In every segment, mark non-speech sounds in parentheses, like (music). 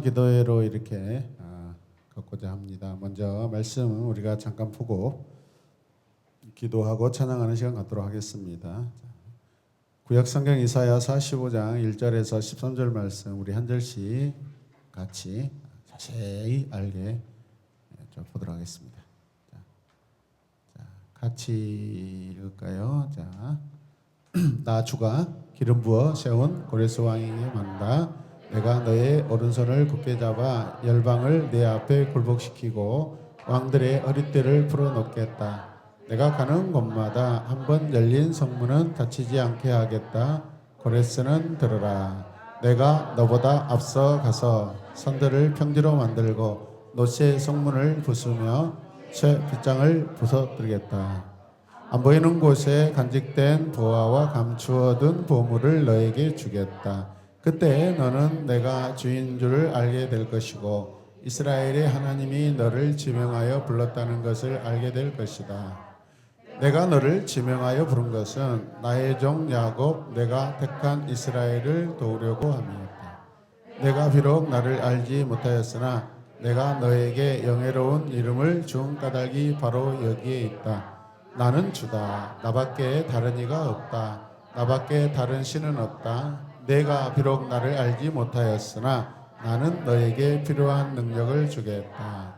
기도회로 이렇게 아, 갖고자 합니다. 먼저 말씀 우리가 잠깐 보고 기도하고 찬양하는 시간 갖도록 하겠습니다. 구약 성경 이사야 45장 1절에서 13절 말씀 우리 한 절씩 같이 자세히 알게 좀 보도록 하겠습니다. 자, 자, 같이 읽을까요? 자, (clears throat) 나 주가 기름 부어 세운 고레스 왕에게 만다. 내가 너의 오른손을 굳게 잡아 열방을 내 앞에 굴복시키고 왕들의 허리띠를 풀어놓겠다. 내가 가는 곳마다 한 번 열린 성문은 닫히지 않게 하겠다. 고레스는 들으라. 내가 너보다 앞서 가서 선들을 평지로 만들고 노새 성문을 부수며 새 빗장을 부서뜨리겠다. 안 보이는 곳에 간직된 보화와 감추어둔 보물을 너에게 주겠다. 그때 너는 내가 주인 줄을 알게 될 것이고 이스라엘의 하나님이 너를 지명하여 불렀다는 것을 알게 될 것이다. 내가 너를 지명하여 부른 것은 나의 종 야곱 내가 택한 이스라엘을 도우려고 함이었다. 내가 비록 나를 알지 못하였으나 내가 너에게 영예로운 이름을 준 까닭이 바로 여기에 있다. 나는 주다. 나밖에 다른 이가 없다. 나밖에 다른 신은 없다. 내가 비록 나를 알지 못하였으나 나는 너에게 필요한 능력을 주겠다.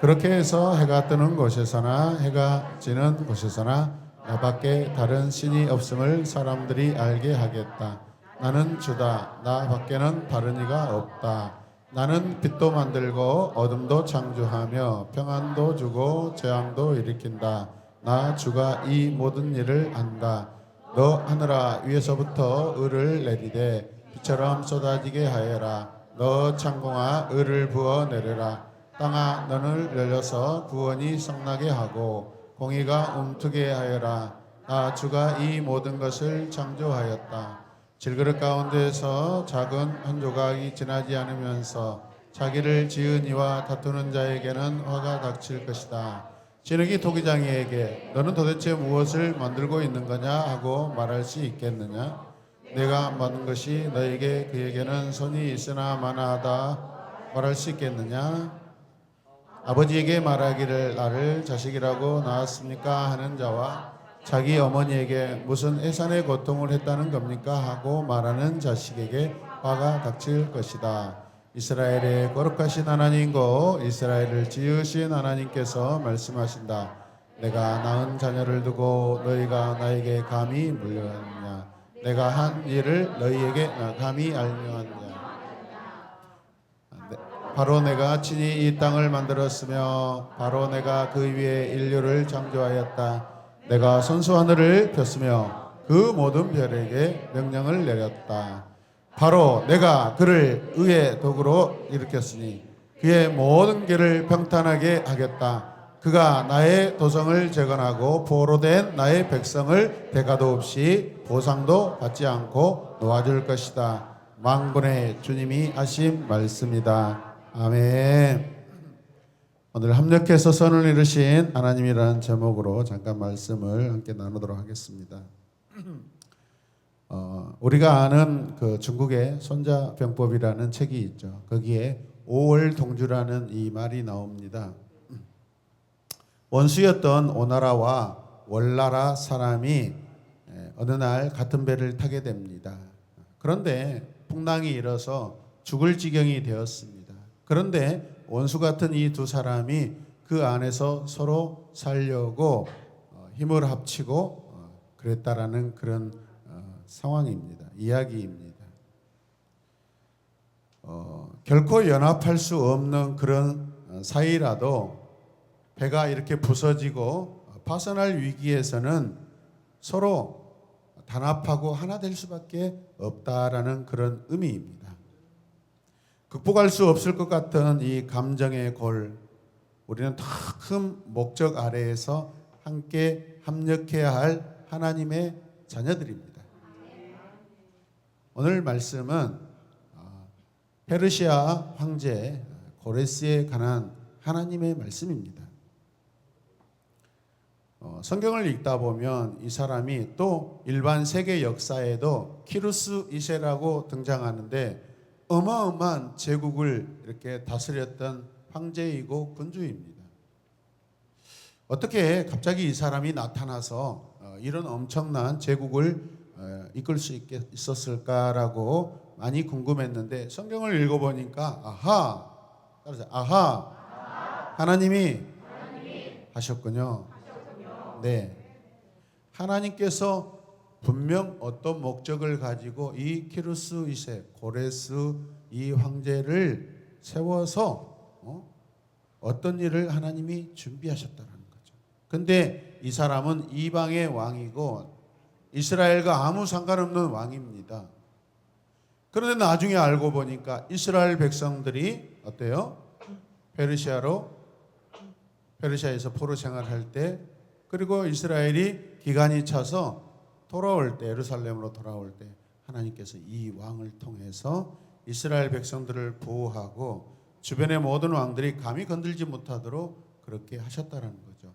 그렇게 해서 해가 뜨는 곳에서나 해가 지는 곳에서나 나밖에 다른 신이 없음을 사람들이 알게 하겠다. 나는 주다. 나밖에는 다른 이가 없다. 나는 빛도 만들고 어둠도 창조하며 평안도 주고 재앙도 일으킨다. 나 주가 이 모든 일을 안다. 너 하늘아 위에서부터 을을 내리되 비처럼 쏟아지게 하여라. 너 창공아 을을 부어 내려라. 땅아 너는 열려서 구원이 성나게 하고 공의가 움트게 하여라. 나 주가 이 모든 것을 창조하였다. 질그릇 가운데서 작은 한 조각이 지나지 않으면서 자기를 지은 이와 다투는 자에게는 화가 닥칠 것이다. 진흙이 토기장이에게 너는 도대체 무엇을 만들고 있는 거냐 하고 말할 수 있겠느냐? 내가 만든 것이 너에게 그에게는 손이 있으나 마나하다 말할 수 있겠느냐? 아버지에게 말하기를 나를 자식이라고 낳았습니까 하는 자와 자기 어머니에게 무슨 애산의 고통을 했다는 겁니까 하고 말하는 자식에게 화가 닥칠 것이다. 이스라엘의 거룩하신 하나님고 이스라엘을 지으신 하나님께서 말씀하신다. 내가 낳은 자녀를 두고 너희가 나에게 감히 물려하느냐? 내가 한 일을 너희에게 감히 알려하느냐? 네, 바로 내가 친히 이 땅을 만들었으며 바로 내가 그 위에 인류를 창조하였다. 내가 선수 하늘을 폈으며 그 모든 별에게 명령을 내렸다. 바로 내가 그를 의의 도구로 일으켰으니 그의 모든 길을 평탄하게 하겠다. 그가 나의 도성을 재건하고 포로된 나의 백성을 대가도 없이 보상도 받지 않고 놓아줄 것이다. 망군의 주님이 하신 말씀이다. 아멘. 오늘 합력해서 선을 이루신 하나님이라는 제목으로 잠깐 말씀을 함께 나누도록 하겠습니다. 어, 우리가 아는 그 중국의 손자병법이라는 책이 있죠. 거기에 오월 동주라는 이 말이 나옵니다. 원수였던 오나라와 월나라 사람이 에, 어느 날 같은 배를 타게 됩니다. 그런데 풍랑이 일어서 죽을 지경이 되었습니다. 그런데 원수 같은 이 두 사람이 그 안에서 서로 살려고 어, 힘을 합치고 어, 그랬다라는 그런 어, 상황입니다. 이야기입니다. 어, 결코 연합할 수 없는 그런 어, 사이라도 배가 이렇게 부서지고 파선할 위기에서는 서로 단합하고 하나 될 수밖에 없다라는 그런 의미입니다. 극복할 수 없을 것 같은 이 감정의 골, 우리는 더 큰 목적 아래에서 함께 합력해야 할 하나님의 자녀들입니다. 오늘 말씀은 어, 페르시아 황제 고레스에 관한 하나님의 말씀입니다. 어, 성경을 읽다 보면 이 사람이 또 일반 세계 역사에도 키루스 이세라고 등장하는데 어마어마한 제국을 이렇게 다스렸던 황제이고 군주입니다. 어떻게 갑자기 이 사람이 나타나서 어, 이런 엄청난 제국을 어, 이끌 수 있었을까라고 많이 궁금했는데 성경을 읽어보니까 아하 따라서 아하 하나님이 하셨군요. 네. 하나님께서 분명 어떤 목적을 가지고 이 키루스 2세 고레스 이 황제를 세워서 어? 어떤 일을 하나님이 준비하셨다는 거죠. 근데 이 사람은 이방의 왕이고 이스라엘과 아무 상관없는 왕입니다. 그런데 나중에 알고 보니까 이스라엘 백성들이 어때요? 페르시아로 페르시아에서 포로 생활할 때 그리고 이스라엘이 기간이 차서 돌아올 때 예루살렘으로 돌아올 때 하나님께서 이 왕을 통해서 이스라엘 백성들을 보호하고 주변의 모든 왕들이 감히 건들지 못하도록 그렇게 하셨다는 거죠.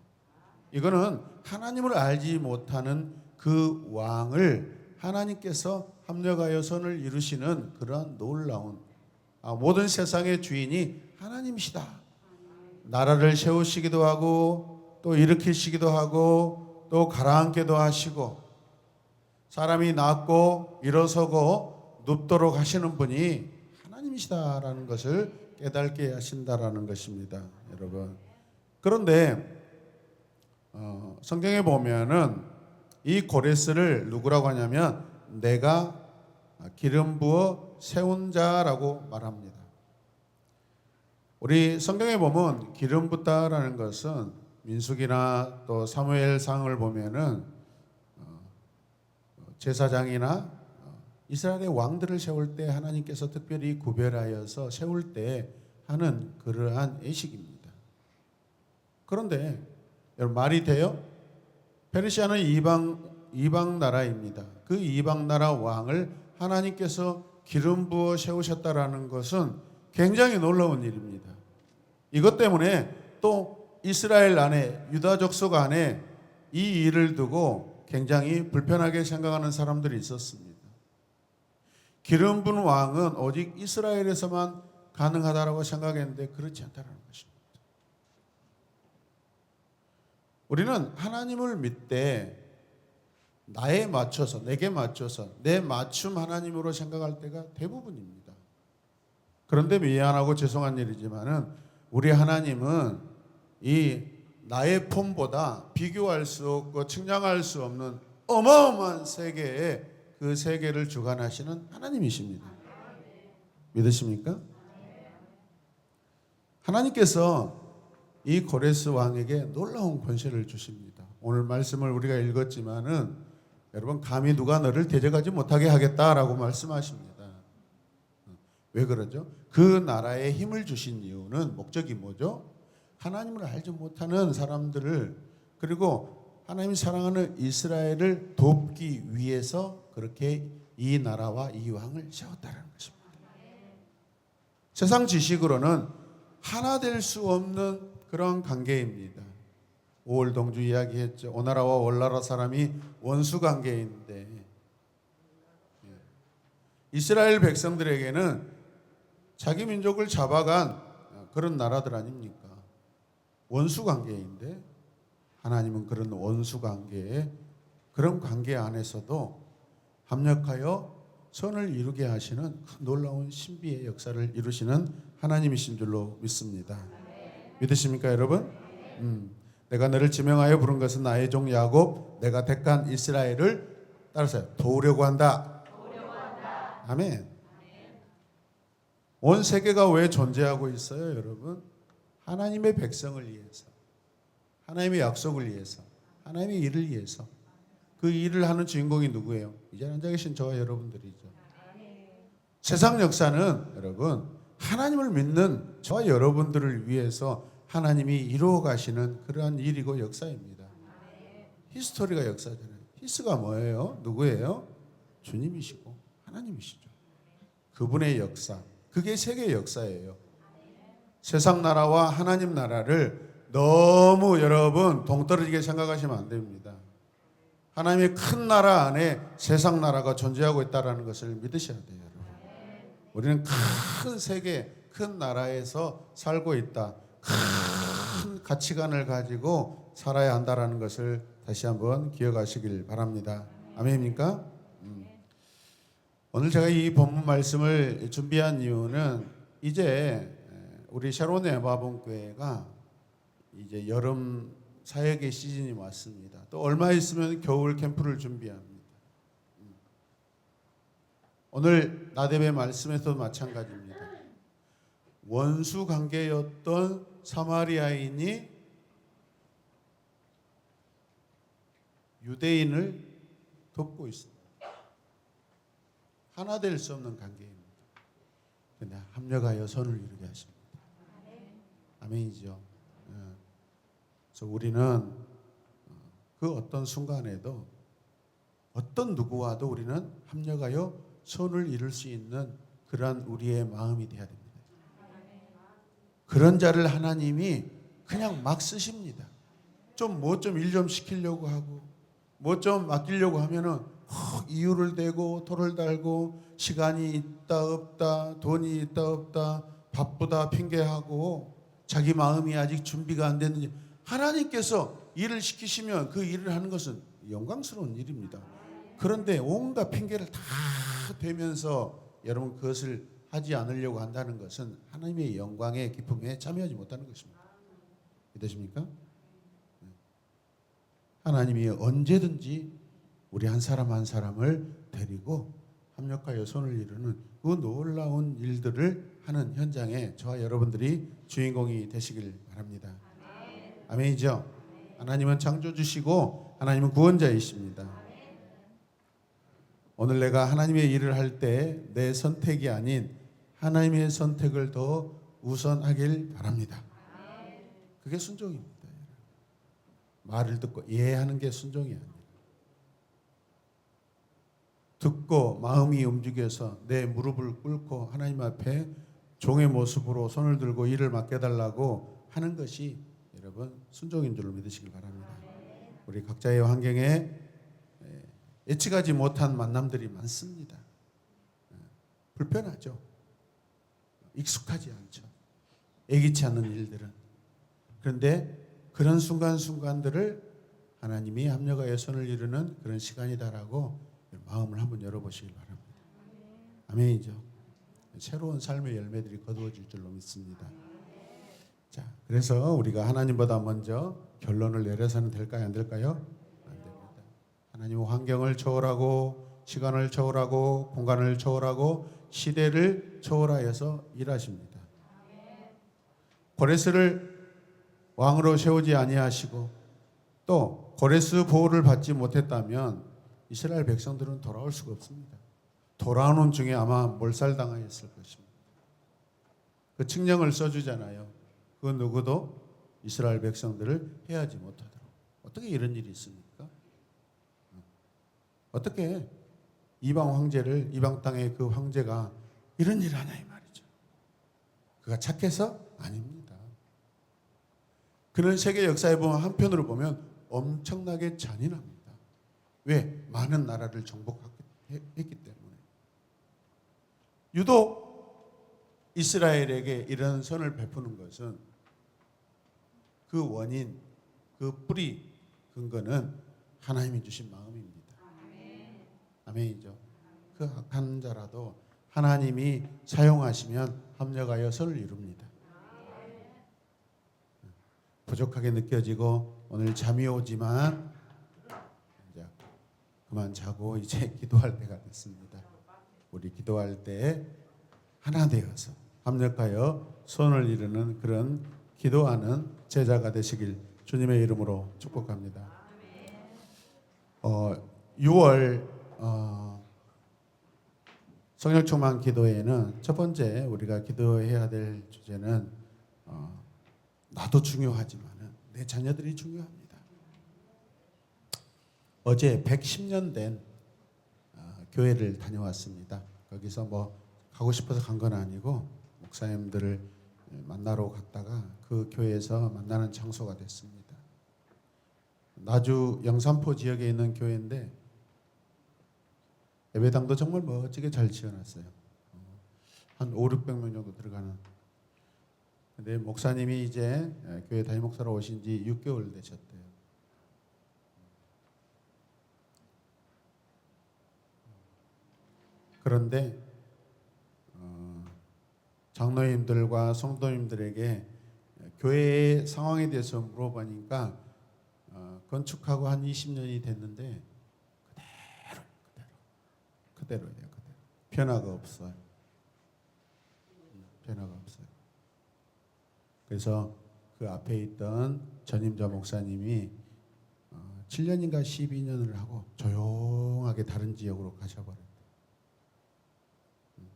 이거는 하나님을 알지 못하는 그 왕을 하나님께서 합력하여 선을 이루시는 그러한 놀라운 아, 모든 세상의 주인이 하나님이시다. 나라를 세우시기도 하고 또 일으키시기도 하고 또 가라앉게도 하시고 사람이 낫고 일어서고 눕도록 하시는 분이 하나님이시다라는 것을 깨닫게 하신다라는 것입니다, 여러분. 그런데 어, 성경에 보면은 이 고레스를 누구라고 하냐면 내가 기름 부어 세운 자라고 말합니다. 우리 성경에 보면 기름 붓다라는 것은 민숙이나 또 사무엘상을 보면은 어, 제사장이나 어, 이스라엘의 왕들을 세울 때 하나님께서 특별히 구별하여서 세울 때 하는 그러한 예식입니다. 그런데 여러분 말이 돼요? 페르시아는 이방 이방 나라입니다. 그 이방 나라 왕을 하나님께서 기름 부어 세우셨다라는 것은 굉장히 놀라운 일입니다. 이것 때문에 또 이스라엘 안에 유다 족속 안에 이 일을 두고 굉장히 불편하게 생각하는 사람들이 있었습니다. 기름 부은 왕은 오직 이스라엘에서만 가능하다라고 생각했는데 그렇지 않다는 것입니다. 우리는 하나님을 믿되 나에 맞춰서 내게 맞춰서 내 맞춤 하나님으로 생각할 때가 대부분입니다. 그런데 미안하고 죄송한 일이지만은 우리 하나님은 이 나의 폼보다 비교할 수 없고 측량할 수 없는 어마어마한 세계에 그 세계를 주관하시는 하나님이십니다. 믿으십니까? 하나님께서 이 고레스 왕에게 놀라운 권세를 주십니다. 오늘 말씀을 우리가 읽었지만은 여러분 감히 누가 너를 대적하지 못하게 하겠다라고 말씀하십니다. 왜 그러죠? 그 나라에 힘을 주신 이유는 목적이 뭐죠? 하나님을 알지 못하는 사람들을 그리고 하나님이 사랑하는 이스라엘을 돕기 위해서 그렇게 이 나라와 이 왕을 세웠다는 것입니다. 세상 지식으로는 하나 될 수 없는 그런 관계입니다. 오월동주 이야기했죠. 오나라와 월나라 사람이 원수 관계인데 예. 이스라엘 백성들에게는 자기 민족을 잡아간 그런 나라들 아닙니까? 원수 관계인데 하나님은 그런 원수 관계에 그런 관계 안에서도 합력하여 선을 이루게 하시는 그 놀라운 신비의 역사를 이루시는 하나님이신 줄로 믿습니다. 믿으십니까, 여러분? 음, 내가 너를 지명하여 부른 것은 나의 종 야곱, 내가 택한 이스라엘을 따라서 도우려고 한다. 아멘. 온 세계가 왜 존재하고 있어요, 여러분? 하나님의 백성을 위해서, 하나님의 약속을 위해서, 하나님의 일을 위해서. 그 일을 하는 주인공이 누구예요? 이제 앉아 계신 저와 여러분들이죠. 세상 역사는 여러분 하나님을 믿는 저와 여러분들을 위해서 하나님이 이루어 가시는 그러한 일이고 역사입니다. 히스토리가 역사잖아요. 히스가 뭐예요? 누구예요? 주님이시고 하나님이시죠. 그분의 역사. 그게 세계 역사예요. 세상 나라와 하나님 나라를 너무 여러분 동떨어지게 생각하시면 안 됩니다. 하나님의 큰 나라 안에 세상 나라가 존재하고 있다는 것을 믿으셔야 돼요. 우리는 큰 세계, 큰 나라에서 살고 있다. 큰 가치관을 가지고 살아야 한다라는 것을 다시 한번 기억하시길 바랍니다. 아멘입니까? 음. 오늘 제가 이 본문 말씀을 준비한 이유는 이제 우리 샤론의 마봉교회가 이제 여름 사역의 시즌이 왔습니다. 또 얼마 있으면 겨울 캠프를 준비합니다. 음. 오늘 나대배 말씀에서도 마찬가지입니다. 원수 관계였던 사마리아인이 유대인을 돕고 있습니다. 하나 될 수 없는 관계입니다. 근데 합력하여 선을 이루게 하십니다. 아멘이죠. 예. 그래서 우리는 그 어떤 순간에도 어떤 누구와도 우리는 합력하여 손을 이룰 수 있는 그러한 우리의 마음이 되어야 됩니다. 그런 자를 하나님이 그냥 막 쓰십니다. 좀 뭐 좀 일좀 시키려고 하고 뭐 좀 맡기려고 하면은 헉, 이유를 대고 토를 달고 시간이 있다 없다 돈이 있다 없다 바쁘다 핑계하고 자기 마음이 아직 준비가 안 됐는지 하나님께서 일을 시키시면 그 일을 하는 것은 영광스러운 일입니다. 그런데 온갖 핑계를 다 대면서 여러분 그것을 하지 않으려고 한다는 것은 하나님의 영광의 기쁨에 참여하지 못하는 것입니다. 믿으십니까? 네. 하나님이 언제든지 우리 한 사람 한 사람을 데리고 합력하여 손을 이루는 그 놀라운 일들을 하는 현장에 저와 여러분들이 주인공이 되시길 바랍니다. 아멘이죠? 하나님은 창조주시고 하나님은 구원자이십니다. 오늘 내가 하나님의 일을 할 때 내 선택이 아닌 하나님의 선택을 더 우선하길 바랍니다. 그게 순종입니다. 말을 듣고 이해하는 게 순종이 아니에요. 듣고 마음이 움직여서 내 무릎을 꿇고 하나님 앞에 종의 모습으로 손을 들고 일을 맡겨달라고 하는 것이 여러분 순종인 줄로 믿으시길 바랍니다. 우리 각자의 환경에 예측하지 못한 만남들이 많습니다. 불편하죠. 익숙하지 않죠. 애기치 않는 일들은. 그런데 그런 순간순간들을 하나님이 합력하여 손을 이루는 그런 시간이다라고 마음을 한번 열어보시길 바랍니다. 아멘이죠. 새로운 삶의 열매들이 거두어질 줄로 믿습니다. 자, 그래서 우리가 하나님보다 먼저 결론을 내려서는 될까요? 안 될까요? 하나님은 환경을 초월하고 시간을 초월하고 공간을 초월하고 시대를 초월하여서 일하십니다. 고레스를 왕으로 세우지 아니하시고 또 고레스 보호를 받지 못했다면 이스라엘 백성들은 돌아올 수가 없습니다. 돌아오는 중에 아마 몰살당하였을 것입니다. 그 칙령을 써주잖아요. 그 누구도 이스라엘 백성들을 해하지 못하도록. 어떻게 이런 일이 있습니까? 어떻게 이방 황제를 이방 땅의 그 황제가 이런 일을 하냐 이 말이죠. 그가 착해서 아닙니다. 그는 세계 역사에 보면 한편으로 보면 엄청나게 잔인합니다. 왜? 많은 나라를 정복했기 때문에. 유독 이스라엘에게 이런 선을 베푸는 것은 그 원인, 그 뿌리, 근거는 하나님이 주신 마음입니다. 아멘이죠. 그 악한 자라도 하나님이 사용하시면 합력하여 선을 이룹니다. 부족하게 느껴지고 오늘 잠이 오지만 이제 그만 자고 이제 (laughs) 기도할 때가 됐습니다. 우리 기도할 때 하나 되어서 합력하여 손을 이루는 그런 기도하는 제자가 되시길 주님의 이름으로 축복합니다. 어, 6월 어, 성령 충만 기도회는 첫 번째 우리가 기도해야 될 주제는 어, 나도 중요하지만 내 자녀들이 중요합니다. 어제 110년 된 어, 교회를 다녀왔습니다. 거기서 뭐 가고 싶어서 간 건 아니고 목사님들을 만나러 갔다가 그 교회에서 만나는 장소가 됐습니다. 나주 영산포 지역에 있는 교회인데 예배당도 정말 멋지게 잘 지어놨어요. 한 5, 600명 정도 들어가는. 근데 목사님이 이제 예, 교회 담임 목사로 오신 지 6개월 되셨대요. 그런데 어, 장로님들과 성도님들에게 교회의 상황에 대해서 물어보니까 어, 건축하고 한 20년이 됐는데 그대로예요 그대로 변화가 없어요 음, 변화가 없어요 그래서 그 앞에 있던 전임자 목사님이 어, 7년인가 12년을 하고 조용하게 다른 지역으로 가셔버렸어요 음.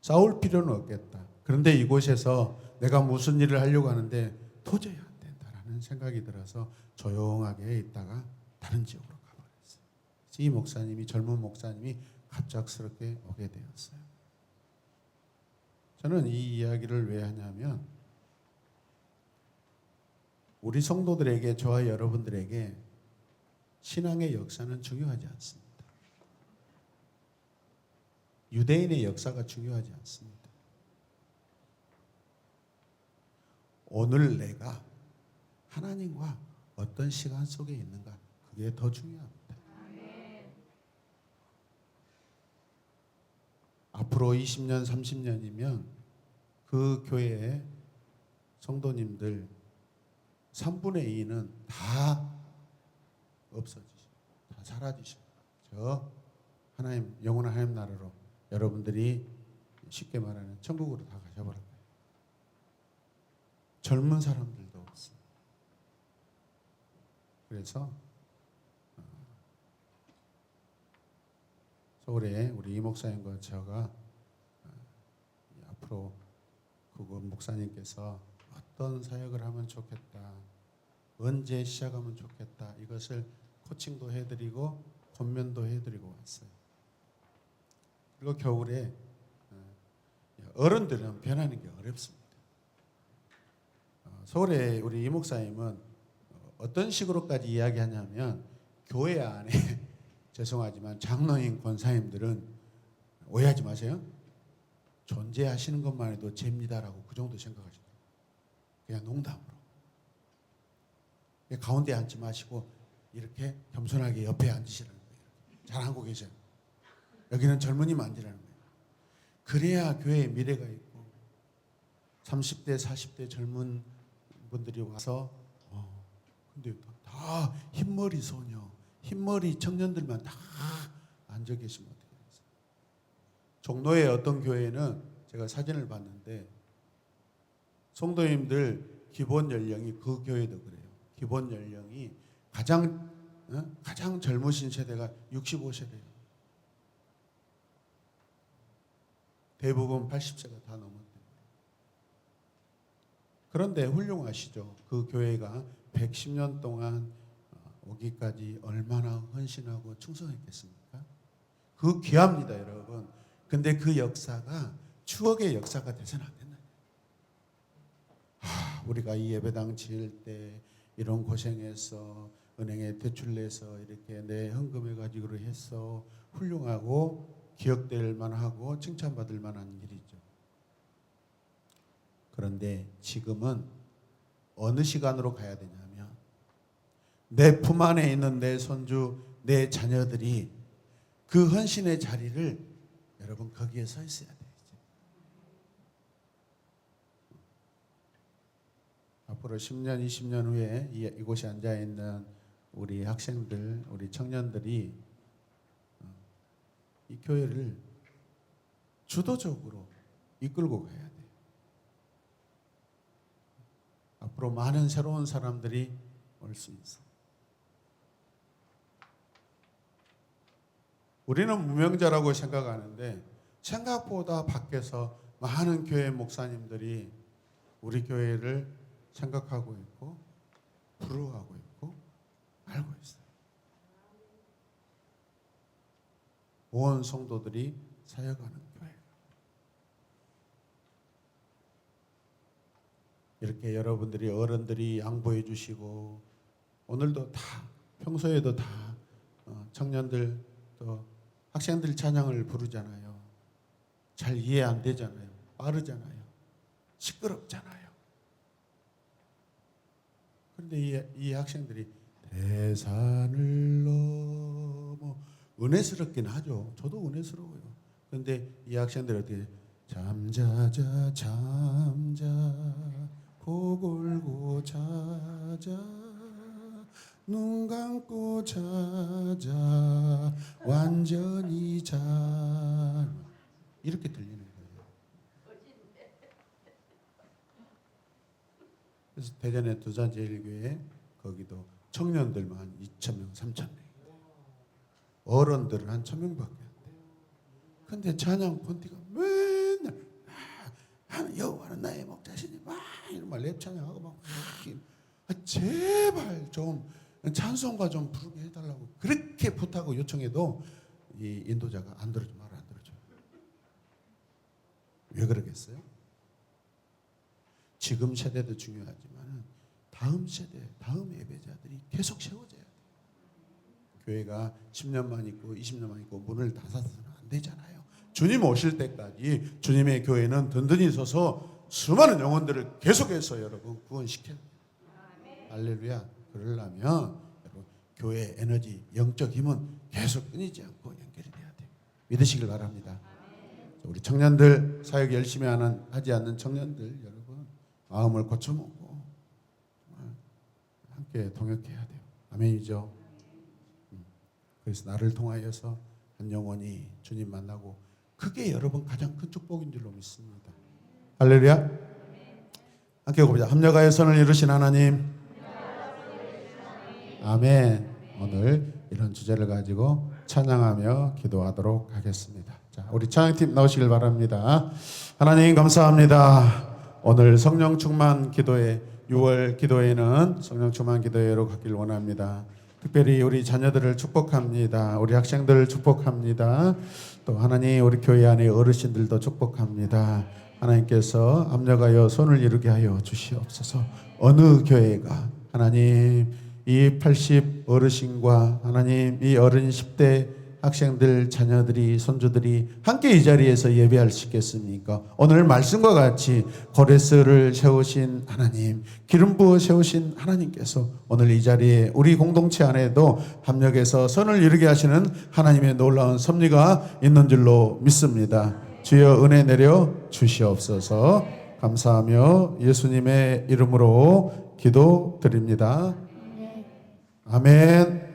싸울 필요는 없겠다 그런데 이곳에서 내가 무슨 일을 하려고 하는데 도저히 안 된다라는 생각이 들어서 조용하게 있다가 다른 지역으로. 이 목사님이 젊은 목사님이 갑작스럽게 오게 되었어요. 저는 이 이야기를 왜 하냐면 우리 성도들에게 저와 여러분들에게 신앙의 역사는 중요하지 않습니다. 유대인의 역사가 중요하지 않습니다. 오늘 내가 하나님과 어떤 시간 속에 있는가 그게 더 중요합니다. 앞으로 20년, 30년이면 그 교회의 성도님들 3분의 2는 다 없어지죠. 다 사라지죠. 저 하나님 영원한 하나님 나라로 여러분들이 쉽게 말하는 천국으로 다 가셔버릴 거예요. 젊은 사람들도 없습니다. 그래서 어, 서울에 우리 이 목사님과 제가 어, 이 앞으로 그분 목사님께서 어떤 사역을 하면 좋겠다, 언제 시작하면 좋겠다 이것을 코칭도 해드리고 권면도 해드리고 왔어요. 그리고 겨울에 어, 어른들은 변하는 게 어렵습니다. 어, 서울에 우리 이 목사님은 어, 어떤 식으로까지 이야기하냐면 교회 안에 (laughs) 죄송하지만 장로인 권사님들은 오해하지 마세요. 존재하시는 것만 해도 죄입니다라고 그 정도 생각하시죠. 그냥 농담으로. 가운데 앉지 마시고 이렇게 겸손하게 옆에 앉으시라는 거예요. 잘 앉고 계세요. 여기는 젊은이만 앉으라는 거예요. 그래야 교회에 미래가 있고 30대, 40대 젊은 분들이 와서 어, 근데 다 흰머리 소녀, 흰머리 청년들만 다 앉아 계시면 어떻게 되겠어요? 종로의 어떤 교회는 제가 사진을 봤는데 성도님들 기본 연령이 그 교회도 그래요. 기본 연령이 가장 어? 가장 젊으신 세대가 65세대예요. 대부분 80세가 다 넘었대요. 그런데 훌륭하시죠. 그 교회가 110년 동안 어, 오기까지 얼마나 헌신하고 충성했겠습니까? 그 귀합니다, 여러분. 근데 그 역사가 추억의 역사가 돼서는 안 된다. 아, 우리가 이 예배당 지을 때 이런 고생해서 은행에 대출 내서 이렇게 내 헌금해 가지고 했어 훌륭하고 기억될 만하고 칭찬받을 만한 일이죠. 그런데 지금은 어느 시간으로 가야 되냐면 내 품 안에 있는 내 손주, 내 자녀들이 그 헌신의 자리를 여러분 거기에 서 있어야 돼요. 앞으로 10년, 20년 후에 이- 이곳에 앉아 있는 우리 학생들, 우리 청년들이 어, 이 교회를 주도적으로 이끌고 가야 돼요. 앞으로 많은 새로운 사람들이 올 수 있어. 우리는 무명자라고 생각하는데 생각보다 밖에서 많은 교회 목사님들이 우리 교회를 생각하고 있고 부러워하고 있고 알고 있어요. 온 성도들이 사역하는 교회. 이렇게 여러분들이 어른들이 양보해 주시고 오늘도 다 평소에도 다 어, 청년들 또 학생들 찬양을 부르잖아요. 잘 이해 안 되잖아요. 빠르잖아요. 시끄럽잖아요. 그런데 이, 이 학생들이 대산을 넘어 은혜스럽긴 하죠. 저도 은혜스러워요. 그런데 이 학생들이 어떻게 잠자자 잠자 코골고 자자 눈 감고 자자 완전히 자 이렇게 들리는 거예요. 그래서 대전의 두산제일교회 거기도 청년들만 한 2천 명, 3천 명. 어른들은 한 천 명밖에 안 돼요. 근데 찬양 콘티가 맨날 아, 여호와는 나의 목자시니 막 이런 말 랩 찬양하고 막 아, 제발 좀 찬송가 좀 부르게 해달라고 그렇게 부탁하고 요청해도 이 인도자가 안 들어줘 말안 들어줘. 왜 그러겠어요? 지금 세대도 중요하지만 다음 세대, 다음 예배자들이 계속 세워져야 돼요. 교회가 10년만 있고 20년만 있고 문을 닫아서는 안 되잖아요. 주님 오실 때까지 주님의 교회는 든든히 서서 수많은 영혼들을 계속해서 여러분 구원시켜야 돼요. 할렐루야. 그러려면 여러분 교회 에너지, 영적 힘은 계속 끊이지 않고 연결이 돼야 돼요. 믿으시길 바랍니다. 우리 청년들 사역 열심히 하는 하지 않는 청년들 여러분 마음을 고쳐먹고 함께 동역해야 돼요. 아멘이죠. 음. 그래서 나를 통하여서 한 영혼이 주님 만나고 그게 여러분 가장 큰 축복인 줄로 믿습니다. 할렐루야. 함께 보자. 합력하여 선을 이루신 하나님. 아멘. 오늘 이런 주제를 가지고 찬양하며 기도하도록 하겠습니다. 자, 우리 찬양팀 나오시길 바랍니다. 하나님 감사합니다. 오늘 성령 충만 기도회 6월 기도회는 성령 충만 기도회로 가길 원합니다. 특별히 우리 자녀들을 축복합니다. 우리 학생들을 축복합니다. 또 하나님 우리 교회 안에 어르신들도 축복합니다. 하나님께서 압력하여 손을 이루게 하여 주시옵소서. 어느 교회가 하나님 이 80 어르신과 하나님 이 어른 10대 학생들 자녀들이 손주들이 함께 이 자리에서 예배할 수 있겠습니까? 오늘 말씀과 같이 고레스를 세우신 하나님, 기름 부어 세우신 하나님께서 오늘 이 자리에 우리 공동체 안에도 합력해서 선을 이루게 하시는 하나님의 놀라운 섭리가 있는 줄로 믿습니다. 주여 은혜 내려 주시옵소서. 감사하며 예수님의 이름으로 기도드립니다. 아멘.